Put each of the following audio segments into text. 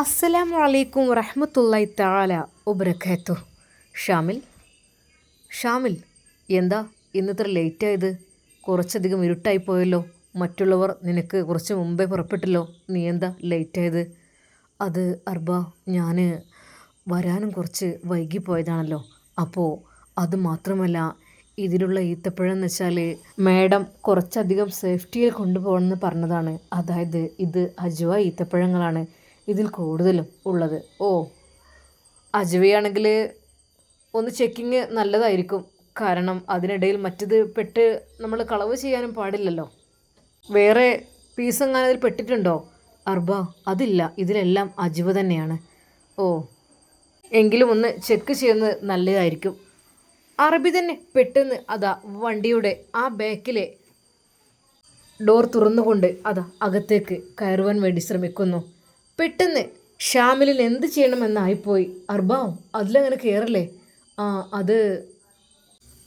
അസ്സലാമു അലൈക്കും വറഹ്മത്തുള്ളാഹി തആല വബറകാത്തു ഷാമിൽ? ഷാമിൽ എന്താ ഇന്നിത്ര ലേറ്റ് ആയത്? കുറച്ചധികം ഇരുട്ടായിപ്പോയല്ലോ മറ്റുള്ളവർ നിനക്ക് കുറച്ച് മുമ്പേ പുറപ്പെട്ടല്ലോ. നീ എന്താ ലേറ്റ് ആയത്? അത് അർബ ഞാൻ വരാനും കുറച്ച് വൈകിപ്പോയതാണല്ലോ അപ്പോൾ അത് മാത്രമല്ല ഇതിലുള്ള ഈത്തപ്പഴം വെച്ചാൽ മാഡം കുറച്ചധികം സേഫ്റ്റിയിൽ കൊണ്ടുപോകണമെന്ന് പറഞ്ഞതാണ്. അതായത് ഇത് അജുവ ഈത്തപ്പഴങ്ങളാണ്. ഇതിൽ കൂടുതലും ഉള്ളത്. ഓ അജുവയാണെങ്കിൽ ഒന്ന് ചെക്കിങ് നല്ലതായിരിക്കും. കാരണം അതിനിടയിൽ മറ്റത് പെട്ട് നമ്മൾ കളവ് ചെയ്യാനും പാടില്ലല്ലോ. വേറെ പീസ് എങ്ങനെ അതിൽ പെട്ടിട്ടുണ്ടോ? അർബ അതില്ല. ഇതിലെല്ലാം അജുവ തന്നെയാണ്. ഓ എങ്കിലും ഒന്ന് ചെക്ക് ചെയ്യുന്നത് നല്ലതായിരിക്കും. അറബി തന്നെ പെട്ടെന്ന് അതാ വണ്ടിയുടെ ആ ബാക്കിലെ ഡോർ തുറന്നുകൊണ്ട് അതാ അകത്തേക്ക് കയറുവാൻ വേണ്ടി ശ്രമിക്കുന്നു. പെട്ടെന്ന് ഷാമിലിന് എന്ത് ചെയ്യണമെന്നായിപ്പോയി. അർബാവും അതിലങ്ങനെ കയറല്ലേ ആ അത്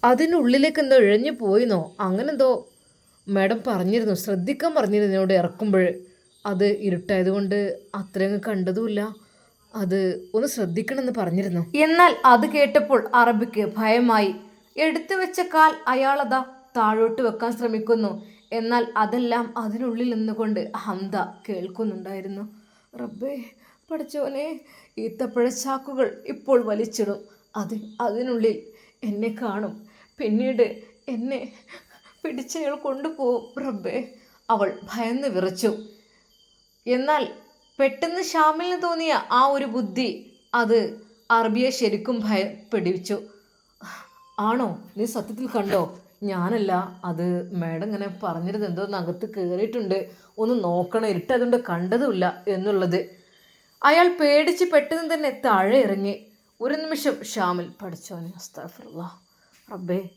അതിനുള്ളിലേക്ക് എന്തോ ഇഴഞ്ഞു പോയിന്നോ? അങ്ങനെന്തോ മാഡം പറഞ്ഞിരുന്നു. ശ്രദ്ധിക്കാൻ പറഞ്ഞിരുന്നു എന്നോട് ഇറക്കുമ്പോൾ. അത് ഇരുട്ടായതുകൊണ്ട് അത്രയങ്ങ് കണ്ടതുമില്ല. അത് ഒന്ന് ശ്രദ്ധിക്കണമെന്ന് പറഞ്ഞിരുന്നു. എന്നാൽ അത് കേട്ടപ്പോൾ അറബിക്ക് ഭയമായി. എടുത്തു വെച്ച കാൽ അയാളതാ താഴോട്ട് വെക്കാൻ ശ്രമിക്കുന്നു. എന്നാൽ അതെല്ലാം അതിനുള്ളിൽ നിന്നുകൊണ്ട് ഹംദ കേൾക്കുന്നുണ്ടായിരുന്നു. റബ്ബേ പഠിച്ചോനെ ഈത്തപ്പഴച്ചാക്കുകൾ ഇപ്പോൾ വലിച്ചിടും. അത് അതിനുള്ളിൽ എന്നെ കാണും. പിന്നീട് എന്നെ പിടിച്ചയാൾ കൊണ്ടുപോകും റബ്ബേ. അവൾ ഭയന്ന് വിറച്ചു. എന്നാൽ പെട്ടെന്ന് ഷാമിലിന് തോന്നിയ ആ ഒരു ബുദ്ധി അത് അറബിയെ ശരിക്കും ഭയപ്പെടിച്ചു ആണോ? നീ സത്യത്തിൽ കണ്ടോ? ഞാനല്ല അത് മാഡം ഇങ്ങനെ പറഞ്ഞിരുന്ന എന്തോ അകത്ത് കയറിയിട്ടുണ്ട് ഒന്ന് നോക്കണം ഇരുട്ടതുകൊണ്ട് കണ്ടതുമില്ല എന്നുള്ളത്. അയാൾ പേടിച്ച് പെട്ടെന്ന് തന്നെ താഴെ ഇറങ്ങി. ഒരു നിമിഷം ഷാമിൽ പഠിച്ചോനെ അസ്താഫുള്ള റബ്ബേ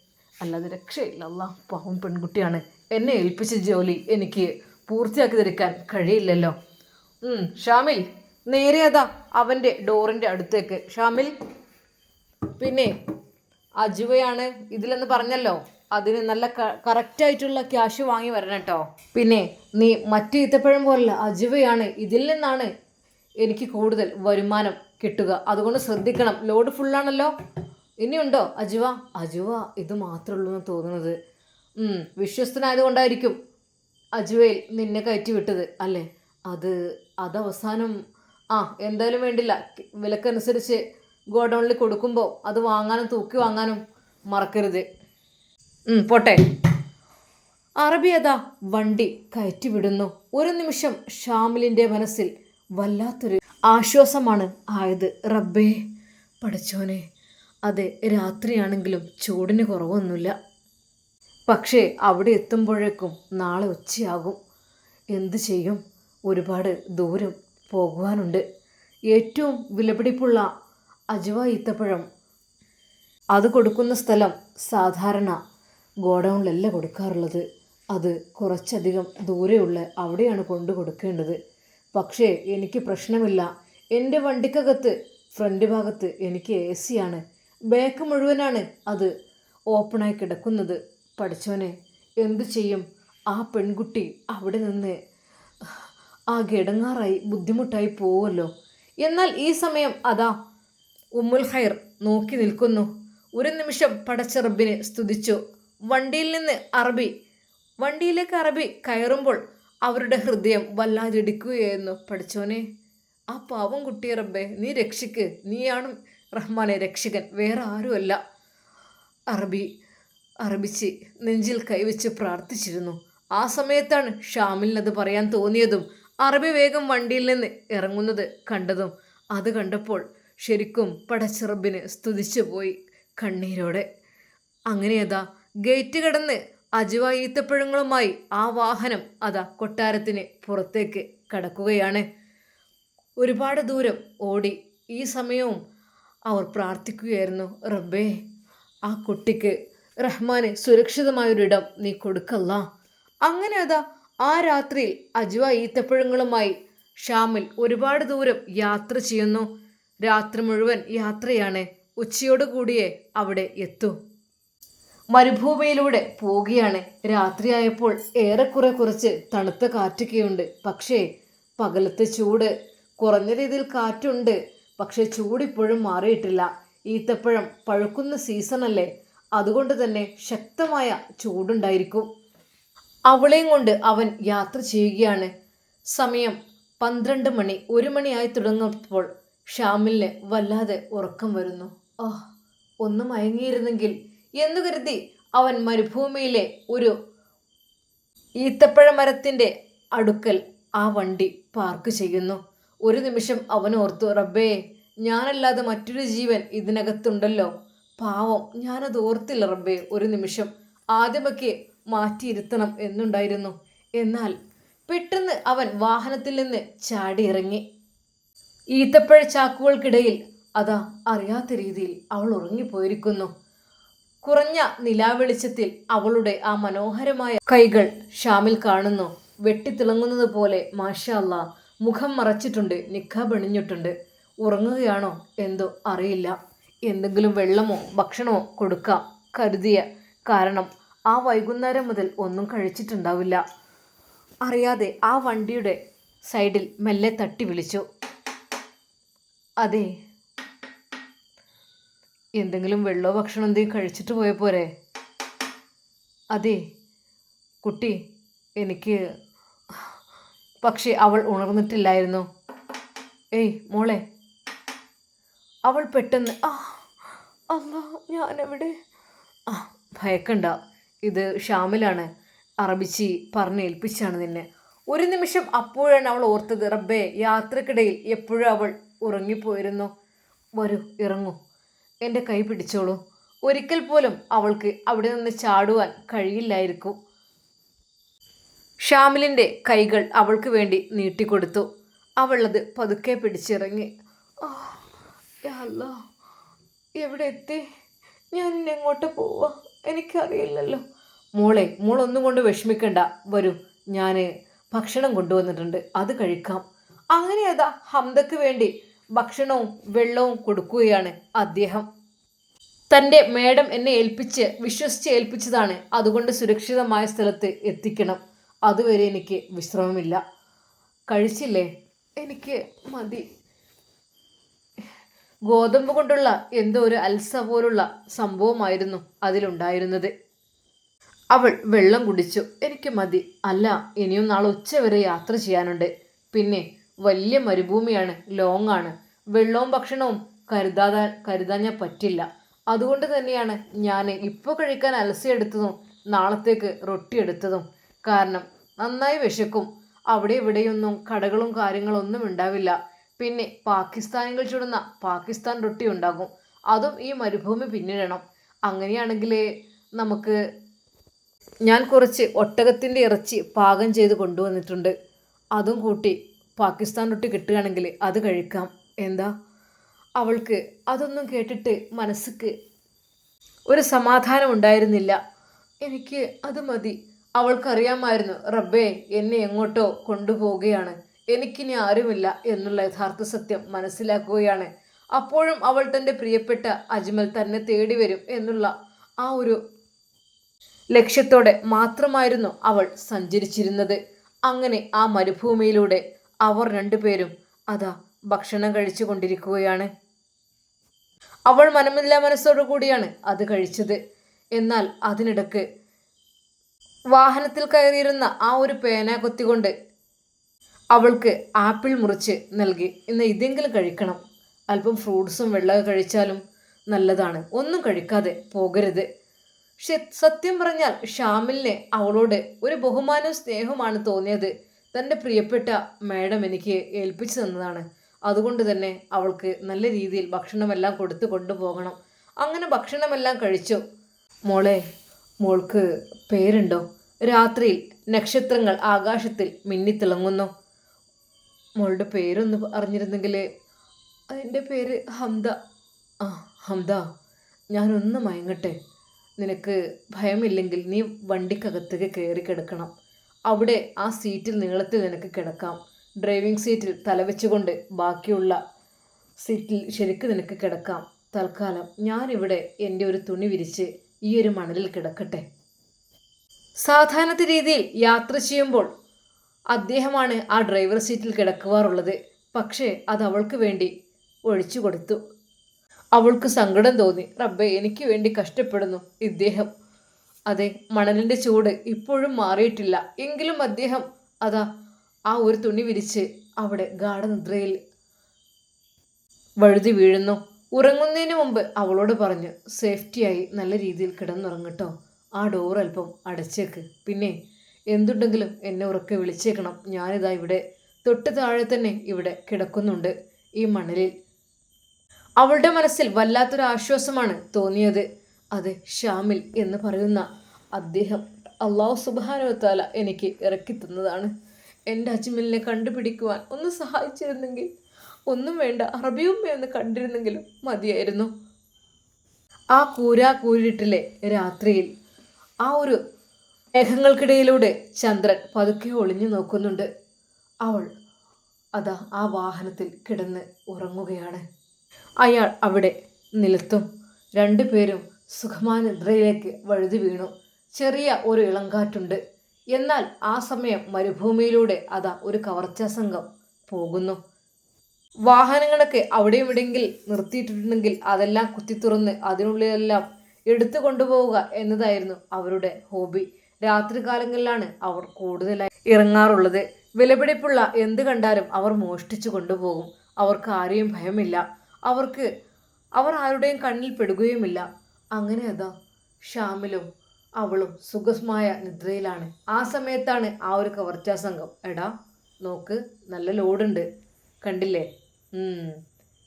അല്ലാതെ രക്ഷയില്ല. അല്ല പാവം പെൺകുട്ടിയാണ്. എന്നെ ഏൽപ്പിച്ച ജോലി എനിക്ക് പൂർത്തിയാക്കി തീർക്കാൻ കഴിയില്ലല്ലോ. ഷാമിൽ നേരെ അതാ അവന്റെ ഡോറിന്റെ അടുത്തേക്ക്. ഷാമിൽ പിന്നെ അജുവയാണ് ഇതിലെന്ന് പറഞ്ഞല്ലോ. അതിന് നല്ല കറക്റ്റ് ആയിട്ടുള്ള ക്യാഷ് വാങ്ങി വരണം കേട്ടോ. പിന്നെ നീ മറ്റു ഈത്തപ്പഴം പോലല്ല അജുവയാണ് ഇതിൽ നിന്നാണ് എനിക്ക് കൂടുതൽ വരുമാനം കിട്ടുക. അതുകൊണ്ട് ശ്രദ്ധിക്കണം. ലോഡ് ഫുള്ളാണല്ലോ ഇനിയുണ്ടോ അജുവ? അജുവ ഇത് മാത്രമേ ഉള്ളൂ എന്ന് തോന്നുന്നത്. വിശ്വസ്തനായതുകൊണ്ടായിരിക്കും അജുവയിൽ നിന്നെ കയറ്റി വിട്ടത് അല്ലേ? അത് അത് അവസാനം ആ എന്തായാലും വേണ്ടില്ല. വിലക്കനുസരിച്ച് ഗോഡൗണിൽ കൊടുക്കുമ്പോൾ അത് വാങ്ങാനും തൂക്കി വാങ്ങാനും മറക്കരുത്. പോട്ടെ. അറബി അതാ വണ്ടി കയറ്റി വിടുന്നു. ഒരു നിമിഷം ഷാമിലിന്റെ മനസ്സിൽ വല്ലാത്തൊരു ആശ്വാസമാണ് ആയത്. റബ്ബേ പഠിച്ചോനെ അതെ രാത്രിയാണെങ്കിലും ചൂടിന് കുറവൊന്നുമില്ല. പക്ഷേ അവിടെ എത്തുമ്പോഴേക്കും നാളെ ഉച്ചയാകും. എന്തു ചെയ്യും? ഒരുപാട് ദൂരം പോകുവാനുണ്ട്. ഏറ്റവും വിലപിടിപ്പുള്ള അജുവ ഈത്തപ്പഴം. അത് കൊടുക്കുന്ന സ്ഥലം സാധാരണ ഗോഡൗണിലല്ല കൊടുക്കാറുള്ളത്? അത് കുറച്ചധികം ദൂരെയുള്ള അവിടെയാണ് കൊണ്ടു കൊടുക്കേണ്ടത്. പക്ഷേ എനിക്ക് പ്രശ്നമില്ല. എന്റെ വണ്ടിക്കകത്ത് ഫ്രണ്ട് ഭാഗത്ത് എനിക്ക് എ സിയാണ്. ബാക്ക് മുഴുവനാണ് അത് ഓപ്പണായി കിടക്കുന്നത്. പഠിച്ചോനെ എന്തു ചെയ്യും? ആ പെൺകുട്ടി അവിടെ നിന്ന് ആ ഗഡങ്ങാറായി ബുദ്ധിമുട്ടായി പോവുമല്ലോ. എന്നാൽ ഈ സമയം അതാ ഉമ്മുൽ ഹൈർ നോക്കി നിൽക്കുന്നു. ഒരു നിമിഷം പടച്ചറബിനെ സ്തുതിച്ചു. വണ്ടിയിൽ നിന്ന് അറബി വണ്ടിയിലേക്ക് അറബി കയറുമ്പോൾ അവരുടെ ഹൃദയം വല്ലാതിടിക്കുകയായിരുന്നു. പഠിച്ചോനെ ആ പാവം കുട്ടിയെ റബ്ബെ നീ രക്ഷിക്ക്. നീയാണ് റഹ്മാനെ രക്ഷികൻ. വേറെ ആരുമല്ല. അറബി അറബിച്ച് നെഞ്ചിൽ കൈവച്ച് പ്രാർത്ഥിച്ചിരുന്നു. ആ സമയത്താണ് ഷാമിലിനത് പറയാൻ തോന്നിയതും അറബി വേഗം വണ്ടിയിൽ നിന്ന് ഇറങ്ങുന്നത് കണ്ടതും. അത് കണ്ടപ്പോൾ ശരിക്കും പടച്ചിറബിന് സ്തുതിച്ചു പോയി കണ്ണീരോടെ. അങ്ങനെ അതാ ഗേറ്റ് കടന്ന് അജുവ ഈത്തപ്പഴങ്ങളുമായി ആ വാഹനം അതാ കൊട്ടാരത്തിന് പുറത്തേക്ക് കടക്കുകയാണ്. ഒരുപാട് ദൂരം ഓടി ഈ സമയവും അവർ പ്രാർത്ഥിക്കുകയായിരുന്നു റബ്ബേ ആ കുട്ടിക്ക് റഹ്മാന് സുരക്ഷിതമായൊരിടം നീ കൊടുക്കല്ല. അങ്ങനെ അതാ ആ രാത്രിയിൽ അജുവ ഈത്തപ്പഴങ്ങളുമായി ഷാമിൽ ഒരുപാട് ദൂരം യാത്ര ചെയ്യുന്നു. രാത്രി മുഴുവൻ യാത്രയാണ്. ഉച്ചയോടുകൂടിയേ അവിടെ എത്തൂ. മരുഭൂമിയിലൂടെ പോവുകയാണ്. രാത്രിയായപ്പോൾ ഏറെക്കുറെ കുറച്ച് തണുത്ത കാറ്റൊക്കെയുണ്ട്. പക്ഷേ പകലത്തെ ചൂട് കുറഞ്ഞ രീതിയിൽ കാറ്റുണ്ട്. പക്ഷേ ചൂടിപ്പോഴും മാറിയിട്ടില്ല. ഈത്തപ്പഴം പഴുക്കുന്ന സീസണല്ലേ അതുകൊണ്ട് തന്നെ ശക്തമായ ചൂടുണ്ടായിരിക്കും. അവളെയും കൊണ്ട് അവൻ യാത്ര ചെയ്യുകയാണ്. സമയം പന്ത്രണ്ട് മണി. ഒരു മണിയായി തുടങ്ങുമ്പോൾ ഷാമിലിന് വല്ലാതെ ഉറക്കം വരുന്നു. ഓ ഒന്ന് മയങ്ങിയിരുന്നെങ്കിൽ എന്നു കരുതി അവൻ മരുഭൂമിയിലെ ഒരു ഈത്തപ്പഴ മരത്തിന്റെ അടുക്കൽ ആ വണ്ടി പാർക്ക് ചെയ്യുന്നു. ഒരു നിമിഷം അവൻ ഓർത്തു റബ്ബേ ഞാനല്ലാതെ മറ്റൊരു ജീവൻ ഇതിനകത്തുണ്ടല്ലോ. പാവം ഞാനത് ഓർത്തില്ല റബ്ബേ. ഒരു നിമിഷം ആദ്യമൊക്കെ മാറ്റിയിരുത്തണം എന്നുണ്ടായിരുന്നു. എന്നാൽ പെട്ടെന്ന് അവൻ വാഹനത്തിൽ നിന്ന് ചാടിയിറങ്ങി. ഈത്തപ്പഴ ചാക്കുകൾക്കിടയിൽ അതാ അറിയാത്ത രീതിയിൽ അവൾ ഉറങ്ങിപ്പോയിരിക്കുന്നു. കുറഞ്ഞ നിലാവെളിച്ചത്തിൽ അവളുടെ ആ മനോഹരമായ കൈകൾ ഷാമിൽ കാണുന്നു. വെട്ടിത്തിളങ്ങുന്നത് പോലെ മാഷല്ല മുഖം മറച്ചിട്ടുണ്ട് നിഖ അണിഞ്ഞിട്ടുണ്ട് ഉറങ്ങുകയാണോ? എന്തോ അറിയില്ല. എന്തെങ്കിലും വെള്ളമോ ഭക്ഷണമോ കൊടുക്കാം കരുതിയ കാരണം ആ വൈകുന്നേരം മുതൽ ഒന്നും കഴിച്ചിട്ടുണ്ടാവില്ല. അറിയാതെ ആ വണ്ടിയുടെ സൈഡിൽ മെല്ലെ തട്ടി വിളിച്ചു. അതെ എന്തെങ്കിലും വെള്ളോ ഭക്ഷണം എന്തെങ്കിലും കഴിച്ചിട്ട് പോയ പോരെ. അതെ കുട്ടി എനിക്ക് പക്ഷേ അവൾ ഉണർന്നിട്ടില്ലായിരുന്നു. ഏയ് മോളെ. അവൾ പെട്ടെന്ന് ആ അല്ല ഞാനെവിടെ? ആ ഭയക്കണ്ട. ഇത് ഷാമിലാണ്. അറബിച്ചി പറഞ്ഞ് ഏൽപ്പിച്ചാണ് നിന്നെ. ഒരു നിമിഷം അപ്പോഴാണ് അവൾ ഓർത്തത്. റബ്ബേ യാത്രക്കിടയിൽ എപ്പോഴും അവൾ ഉറങ്ങിപ്പോയിരുന്നു. വരൂ ഇറങ്ങൂ. എന്റെ കൈ പിടിച്ചോളൂ. ഒരിക്കൽ പോലും അവൾക്ക് അവിടെ നിന്ന് ചാടുവാൻ കഴിയില്ലായിരിക്കും. ഷാമിലിന്റെ കൈകൾ അവൾക്ക് വേണ്ടി നീട്ടിക്കൊടുത്തു. അവൾ അത് പതുക്കെ പിടിച്ചിറങ്ങി. എവിടെ എത്തി? ഞാൻ ഇനി എങ്ങോട്ട് പോവാ? എനിക്കറിയില്ലല്ലോ. മോളെ മോളൊന്നും കൊണ്ട് വിഷമിക്കണ്ട. വരൂ ഞാൻ ഭക്ഷണം കൊണ്ടുവന്നിട്ടുണ്ട്. അത് കഴിക്കാം. അങ്ങനെ അതാ ഹംദക്ക് വേണ്ടി ഭക്ഷണവും വെള്ളവും കൊടുക്കുകയാണ് അദ്ദേഹം. തന്റെ മേഡം എന്നെ ഏൽപ്പിച്ച് വിശ്വസിച്ച് ഏൽപ്പിച്ചതാണ്. അതുകൊണ്ട് സുരക്ഷിതമായ സ്ഥലത്ത് എത്തിക്കണം. അതുവരെ എനിക്ക് വിശ്രമമില്ല. കഴിച്ചില്ലേ? എനിക്ക് മതി. ഗോതമ്പ് കൊണ്ടുള്ള എന്തോ ഒരു അൽസ പോലുള്ള സംഭവമായിരുന്നു അതിലുണ്ടായിരുന്നത്. അവൾ വെള്ളം കുടിച്ചു. എനിക്ക് മതി. അല്ല ഇനിയും നാളെ ഉച്ച വരെ യാത്ര ചെയ്യാനുണ്ട്. പിന്നെ വലിയ മരുഭൂമിയാണ് ലോങ് ആണ് വെള്ളവും ഭക്ഷണവും കരുതാതാ കരുതാൻ ഞാൻ പറ്റില്ല. അതുകൊണ്ട് തന്നെയാണ് ഞാൻ ഇപ്പോൾ കഴിക്കാൻ അലസി എടുത്തതും നാളത്തേക്ക് റൊട്ടി എടുത്തതും. കാരണം നന്നായി വിശക്കും. അവിടെ ഇവിടെയൊന്നും കടകളും കാര്യങ്ങളും ഒന്നും ഉണ്ടാവില്ല. പിന്നെ പാകിസ്ഥാനികൾ ചുടുന്ന പാകിസ്ഥാൻ റൊട്ടി ഉണ്ടാകും. അതും ഈ മരുഭൂമി പിന്നിടണം. അങ്ങനെയാണെങ്കിൽ നമുക്ക് ഞാൻ കുറച്ച് ഒട്ടകത്തിന്റെ ഇറച്ചി പാകം ചെയ്ത് കൊണ്ടുവന്നിട്ടുണ്ട്. അതും കൂട്ടി പാകിസ്ഥാൻ റൊട്ടി കിട്ടുകയാണെങ്കിൽ അത് കഴിക്കാം. എന്താ? അവൾക്ക് അതൊന്നും കേട്ടിട്ട് മനസ്സിക്ക് ഒരു സമാധാനം ഉണ്ടായിരുന്നില്ല. എനിക്ക് അത് മതി. അവൾക്കറിയാമായിരുന്നു റബ്ബേ എന്നെ എങ്ങോട്ടോ കൊണ്ടുപോവുകയാണ്. എനിക്കിനി ആരുമില്ല എന്നുള്ള യഥാർത്ഥ സത്യം മനസ്സിലാക്കുകയാണ്. അപ്പോഴും അവൾ തന്റെ പ്രിയപ്പെട്ട അജ്മൽ തന്നെ തേടി വരും എന്നുള്ള ആ ഒരു ലക്ഷ്യത്തോടെ മാത്രമായിരുന്നു അവൾ സഞ്ചരിച്ചിരുന്നത്. അങ്ങനെ ആ മരുഭൂമിയിലൂടെ അവർ രണ്ടുപേരും അതാ ഭക്ഷണം കഴിച്ചു കൊണ്ടിരിക്കുകയാണ് അവൾ മനമില്ല മനസ്സോടു കൂടിയാണ് അത് കഴിച്ചത്. എന്നാൽ അതിനിടക്ക് വാഹനത്തിൽ കയറിയിരുന്ന ആ ഒരു പേന കൊത്തിക്കൊണ്ട് അവൾക്ക് ആപ്പിൾ മുറിച്ച് നൽകി. ഇന്ന് ഇതെങ്കിലും കഴിക്കണം. അല്പം ഫ്രൂട്ട്സും വെള്ളമൊക്കെ കഴിച്ചാലും നല്ലതാണ്. ഒന്നും കഴിക്കാതെ പോകരുത്. പക്ഷെ സത്യം പറഞ്ഞാൽ ഷാമിലിനെ അവളോട് ഒരു ബഹുമാനവും സ്നേഹവുമാണ് തോന്നിയത്. തന്റെ പ്രിയപ്പെട്ട മാഡം എനിക്ക് ഏൽപ്പിച്ചു തന്നതാണ്. അതുകൊണ്ട് തന്നെ അവൾക്ക് നല്ല രീതിയിൽ ഭക്ഷണമെല്ലാം കൊടുത്തു കൊണ്ടുപോകണം. അങ്ങനെ ഭക്ഷണമെല്ലാം കഴിച്ചു. മോളെ മോൾക്ക് പേരുണ്ടോ? രാത്രിയിൽ നക്ഷത്രങ്ങൾ ആകാശത്തിൽ മിന്നിത്തിളങ്ങുന്നു. മോളുടെ പേരൊന്ന് അറിഞ്ഞിരുന്നെങ്കിൽ അതിന്റെ പേര് ഹംദ. ആ ഹംദ ഞാനൊന്ന് മയങ്ങട്ടെ. നിനക്ക് ഭയമില്ലെങ്കിൽ നീ വണ്ടിക്കകത്തേക്ക് കയറി കിടക്കണം. അവിടെ ആ സീറ്റിൽ നീളത്തിൽ നിനക്ക് കിടക്കാം. ഡ്രൈവിംഗ് സീറ്റിൽ തലവെച്ചുകൊണ്ട് ബാക്കിയുള്ള സീറ്റിൽ ശരിക്ക് നിനക്ക് കിടക്കാം. തൽക്കാലം ഞാനിവിടെ എന്റെ ഒരു തുണി വിരിച്ച് ഈ ഒരു മണലിൽ കിടക്കട്ടെ. സാധാരണ രീതിയിൽ യാത്ര ചെയ്യുമ്പോൾ അദ്ദേഹമാണ് ആ ഡ്രൈവർ സീറ്റിൽ കിടക്കുവാറുള്ളത്. പക്ഷേ അത് അവൾക്ക് വേണ്ടി ഒഴിച്ചു കൊടുത്തു അവൾക്ക് സങ്കടം തോന്നി. റബ്ബെ എനിക്ക് വേണ്ടി കഷ്ടപ്പെടുന്നു ഇദ്ദേഹം. അതെ മണലിന്റെ ചൂട് ഇപ്പോഴും മാറിയിട്ടില്ല. എങ്കിലും അദ്ദേഹം അതാ ആ ഒരു തുണി വിരിച്ച് അവിടെ ഗാഠനിദ്രയിൽ വഴുതി വീഴുന്നു. ഉറങ്ങുന്നതിന് മുമ്പ് അവളോട് പറഞ്ഞു സേഫ്റ്റിയായി നല്ല രീതിയിൽ കിടന്നുറങ്ങട്ടോ. ആ ഡോർ അല്പം അടച്ചേക്ക്. പിന്നെ എന്തുണ്ടെങ്കിലും എന്നെ ഉറക്കെ വിളിച്ചേക്കണം. ഞാനിതാ ഇവിടെ തൊട്ട് താഴെ തന്നെ ഇവിടെ കിടക്കുന്നുണ്ട് ഈ മണലിൽ. അവളുടെ മനസ്സിൽ വല്ലാത്തൊരു ആശ്വാസമാണ് തോന്നിയത്. അത് ഷാമിൽ എന്ന് പറയുന്ന അദ്ദേഹം അള്ളാഹു സുബാനുവത്താല എനിക്ക് ഇറക്കി തന്നതാണ്. എന്റെ അജ്മലിനെ കണ്ടുപിടിക്കുവാൻ ഒന്ന് സഹായിച്ചിരുന്നെങ്കിൽ ഒന്നും വേണ്ട അറബിയുമ്മ എന്ന് കണ്ടിരുന്നെങ്കിലും മതിയായിരുന്നു. ആ കൂരാ കൂരിട്ടിലെ രാത്രിയിൽ ആ ഒരു മേഘങ്ങൾക്കിടയിലൂടെ ചന്ദ്രൻ പതുക്കെ ഒളിഞ്ഞു നോക്കുന്നുണ്ട്. അവൾ അതാ ആ വാഹനത്തിൽ കിടന്ന് ഉറങ്ങുകയാണ്. അയാൾ അവിടെ നിലത്തും രണ്ടുപേരും സുഖമായ നിദ്രയിലേക്ക് വഴുതി വീണു. ചെറിയ ഒരു ഇളങ്കാറ്റുണ്ട്. എന്നാൽ ആ സമയം മരുഭൂമിയിലൂടെ അതാ ഒരു കവർച്ചാ സംഘം പോകുന്നു. വാഹനങ്ങളൊക്കെ അവിടെ ഇവിടെങ്കിൽ നിർത്തിയിട്ടുണ്ടെങ്കിൽ അതെല്ലാം കുത്തിത്തുറന്ന് അതിനുള്ളിലെല്ലാം എടുത്തു കൊണ്ടുപോവുക എന്നതായിരുന്നു അവരുടെ ഹോബി. രാത്രികാലങ്ങളിലാണ് അവർ കൂടുതലായി ഇറങ്ങാറുള്ളത്. വിലപിടിപ്പുള്ള എന്ത് കണ്ടാലും അവർ മോഷ്ടിച്ചു കൊണ്ടുപോകും. അവർക്ക് ആരെയും ഭയമില്ല. അവർക്ക് അവർ ആരുടെയും കണ്ണിൽ പെടുകയുമില്ല. അങ്ങനെ അതാ ഷാമിലും അവളും സുഖമായ നിദ്രയിലാണ്. ആ സമയത്താണ് ആ ഒരു കവർച്ചാ സംഘം. എടാ നോക്ക് നല്ല ലോഡുണ്ട്. കണ്ടില്ലേ? ഏതാ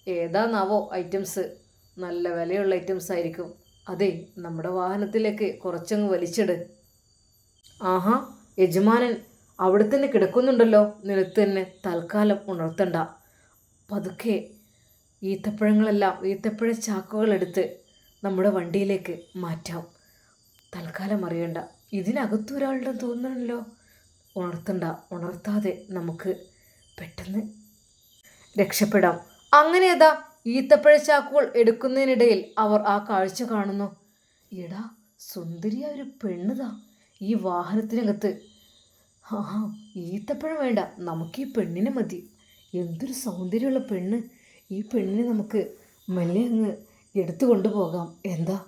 ഏതാന്നാവോ ഐറ്റംസ്? നല്ല വിലയുള്ള ഐറ്റംസ് ആയിരിക്കും. അതെ നമ്മുടെ വാഹനത്തിലേക്ക് കുറച്ചങ്ങ് വലിച്ചിട്. ആഹാ യജമാനൻ അവിടെ തന്നെ കിടക്കുന്നുണ്ടല്ലോ. നിലത്ത് തന്നെ തൽക്കാലം ഉണർത്തണ്ട. പതുക്കെ ഈത്തപ്പഴങ്ങളെല്ലാം ഈത്തപ്പഴ ചാക്കുകൾ എടുത്ത് നമ്മുടെ വണ്ടിയിലേക്ക് മാറ്റാം. തൽക്കാലം അറിയണ്ട. ഇതിനകത്ത് ഒരാളുടെ തോന്നണല്ലോ. ഉണർത്തണ്ട. ഉണർത്താതെ നമുക്ക് പെട്ടെന്ന് രക്ഷപ്പെടാം. അങ്ങനെ ഏതാ ഈത്തപ്പഴ ചാക്കുകൾ എടുക്കുന്നതിനിടയിൽ അവർ ആ കാഴ്ച കാണുന്നു. എടാ സുന്ദരിയ ഒരു പെണ്ണുതാ ഈ വാഹനത്തിനകത്ത്. ആ ഈത്തപ്പഴം വേണ്ട. നമുക്ക് ഈ പെണ്ണിനെ മതി. എന്തൊരു സൗന്ദര്യമുള്ള പെണ്ണ്. ഈ പെണ്ണിനെ നമുക്ക് മെല്ലെ അങ്ങ് എടുത്തു കൊണ്ടുപോകാം. എന്താ?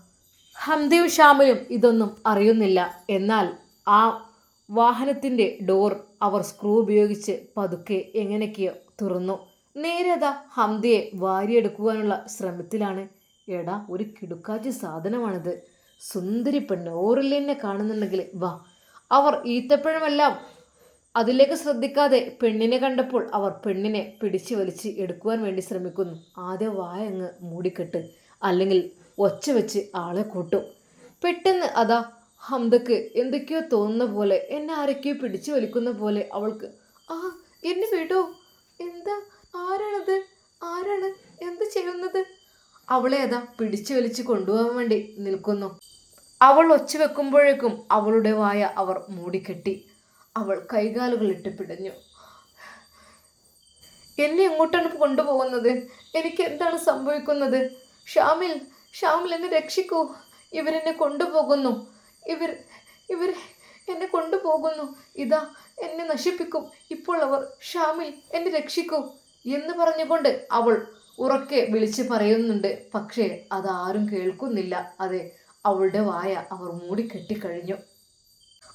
ഹംദയും ഷാമിലും ഇതൊന്നും അറിയുന്നില്ല. എന്നാൽ ആ വാഹനത്തിന്റെ ഡോർ അവർ സ്ക്രൂ ഉപയോഗിച്ച് പതുക്കെ എങ്ങനെയൊക്കെയോ തുറന്നു. നേരത ഹംദയെ വാരിയെടുക്കുവാനുള്ള ശ്രമത്തിലാണ്. എടാ ഒരു കിടുക്കാച്ചി സാധനമാണിത്. സുന്ദരി പെണ്ണ് ഓറില്ലെന്നെ കാണുന്നുണ്ടെങ്കിൽ വാ. അവർ ഈത്തപ്പഴമെല്ലാം അതിലേക്ക് ശ്രദ്ധിക്കാതെ പെണ്ണിനെ കണ്ടപ്പോൾ അവർ പെണ്ണിനെ പിടിച്ചു വലിച്ച് എടുക്കുവാൻ വേണ്ടി ശ്രമിക്കുന്നു. ആദ്യം വായ അങ്ങ് മൂടിക്കെട്ട്. അല്ലെങ്കിൽ ഒച്ച വെച്ച് ആളെ കൂട്ടും. പെട്ടെന്ന് അതാ ഹംദക്ക് എന്തൊക്കെയോ തോന്നുന്ന പോലെ എന്നെ ആരൊക്കെയോ പിടിച്ചു വലിക്കുന്ന പോലെ അവൾക്ക് ആ എന്നെ വിടോ. എന്താ? ആരാണത്? ആരാണ്? എന്ത് ചെയ്യുന്നത്? അവളെ അതാ പിടിച്ചു വലിച്ച് കൊണ്ടുപോകാൻ വേണ്ടി നിൽക്കുന്നു. അവൾ ഒച്ച വെക്കുമ്പോഴേക്കും അവളുടെ വായ അവർ മൂടിക്കെട്ടി. അവൾ കൈകാലുകൾ ഇട്ട് പിടഞ്ഞു. എന്നെ എങ്ങോട്ടാണ് കൊണ്ടുപോകുന്നത്? എനിക്ക് എന്താണ് സംഭവിക്കുന്നത്? ഷാമിൽ ഷാമിൽ എന്നെ രക്ഷിക്കൂ. ഇവരെന്നെ കൊണ്ടുപോകുന്നു. ഇവർ ഇവർ എന്നെ കൊണ്ടുപോകുന്നു. ഇതാ എന്നെ നശിപ്പിക്കും. ഇപ്പോൾ അവർ ഷാമിൽ എന്നെ രക്ഷിക്കൂ എന്ന് പറഞ്ഞുകൊണ്ട് അവൾ ഉറക്കെ വിളിച്ച് പറയുന്നുണ്ട്. പക്ഷേ അതാരും കേൾക്കുന്നില്ല. അതെ അവളുടെ വായ അവർ മൂടിക്കെട്ടിക്കഴിഞ്ഞു.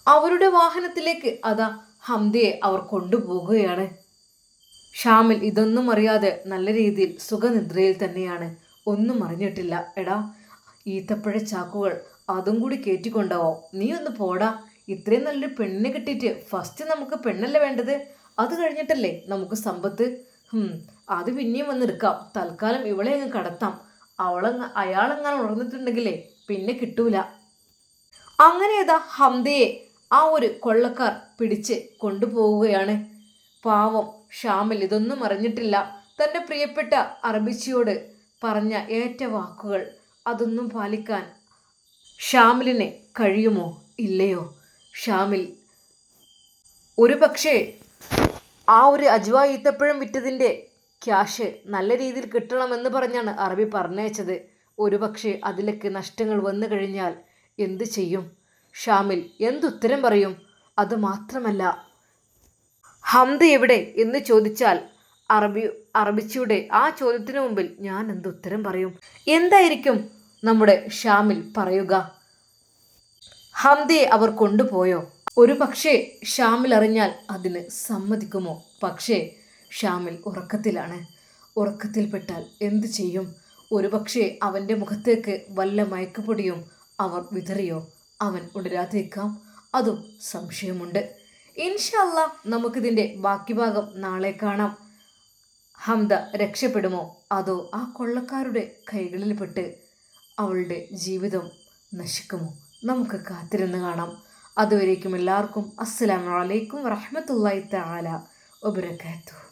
അവരുടെ വാഹനത്തിലേക്ക് അതാ ഹംദയെ അവർ കൊണ്ടുപോകുകയാണ്. ഷാമിൽ ഇതൊന്നും അറിയാതെ നല്ല രീതിയിൽ സുഖനിദ്രയിൽ തന്നെയാണ്. ഒന്നും അറിഞ്ഞിട്ടില്ല. എടാ ഈത്തപ്പഴ ചാക്കുകൾ അതും കൂടി കയറ്റിക്കൊണ്ടാവോ നീ ഒന്ന് പോടാ. ഇത്രയും നല്ലൊരു പെണ്ണിനെ കിട്ടിയിട്ട് ഫസ്റ്റ് നമുക്ക് പെണ്ണല്ലേ വേണ്ടത്? അത് കഴിഞ്ഞിട്ടല്ലേ നമുക്ക് സമ്പത്ത്? അത് പിന്നെയും വന്നെടുക്കാം തൽക്കാലം ഇവളെ അങ്ങ് കടത്താം. അവളങ്ങ് അയാളെങ്ങനെ ഉണർന്നിട്ടുണ്ടെങ്കിലേ പിന്നെ കിട്ടൂല. അങ്ങനെ ഏതാ ഹംദയെ ആ ഒരു കൊള്ളക്കാർ പിടിച്ച് കൊണ്ടുപോവുകയാണ്. പാവം ഷാമിൽ ഇതൊന്നും അറിഞ്ഞിട്ടില്ല. തന്റെ പ്രിയപ്പെട്ട അറബിച്ചിയോട് പറഞ്ഞ ഏറ്റ വാക്കുകൾ അതൊന്നും പാലിക്കാൻ ഷാമിലിനെ കഴിയുമോ? ഇല്ലയോ? ഷാമിൽ ഒരു പക്ഷേ ആ ഒരു അജ്വ ഈത്തപ്പഴം വിറ്റതിന്റെ ക്യാഷ് നല്ല രീതിയിൽ കിട്ടണമെന്ന് പറഞ്ഞാണ് അറബി പറഞ്ഞയച്ചത്. ഒരു പക്ഷേ അതിലേക്ക് നഷ്ടങ്ങൾ വന്നു കഴിഞ്ഞാൽ എന്തു ചെയ്യും? ഷാമിൽ എന്തുത്തരം പറയും? അത് മാത്രമല്ല ഹംദ എവിടെ എന്ന് ചോദിച്ചാൽ അറബി അറബിച്ചിയുടെ ആ ചോദ്യത്തിന് മുമ്പിൽ ഞാൻ എന്ത് ഉത്തരം പറയും? എന്തായിരിക്കും നമ്മുടെ ഷാമിൽ പറയുക? ഹംദിയെ അവർ കൊണ്ടുപോയോ? ഒരു പക്ഷേ ഷാമിൽ അറിഞ്ഞാൽ അതിന് സമ്മതിക്കുമോ? പക്ഷേ ഷാമിൽ ഉറക്കത്തിലാണ്. ഉറക്കത്തിൽപ്പെട്ടാൽ എന്തു ചെയ്യും? ഒരു പക്ഷേ അവന്റെ മുഖത്തേക്ക് വല്ല മയക്കുപൊടിയും അവർ വിതറിയോ? അവൻ ഉണരാതേക്കാം അതും സംശയമുണ്ട്. ഇൻഷല്ല നമുക്കിതിന്റെ ബാക്കി ഭാഗം നാളെ കാണാം. ഹംദ രക്ഷപ്പെടുമോ? അതോ ആ കൊള്ളക്കാരുടെ കൈകളിൽപ്പെട്ട് അവളുടെ ജീവിതം നശിക്കുമോ? നമുക്ക് കാത്തിരുന്ന് കാണാം. അതുവരേക്കും എല്ലാവർക്കും അസ്സലാമലൈക്കും അലൈക്കും ആല വബറകാതുഹു.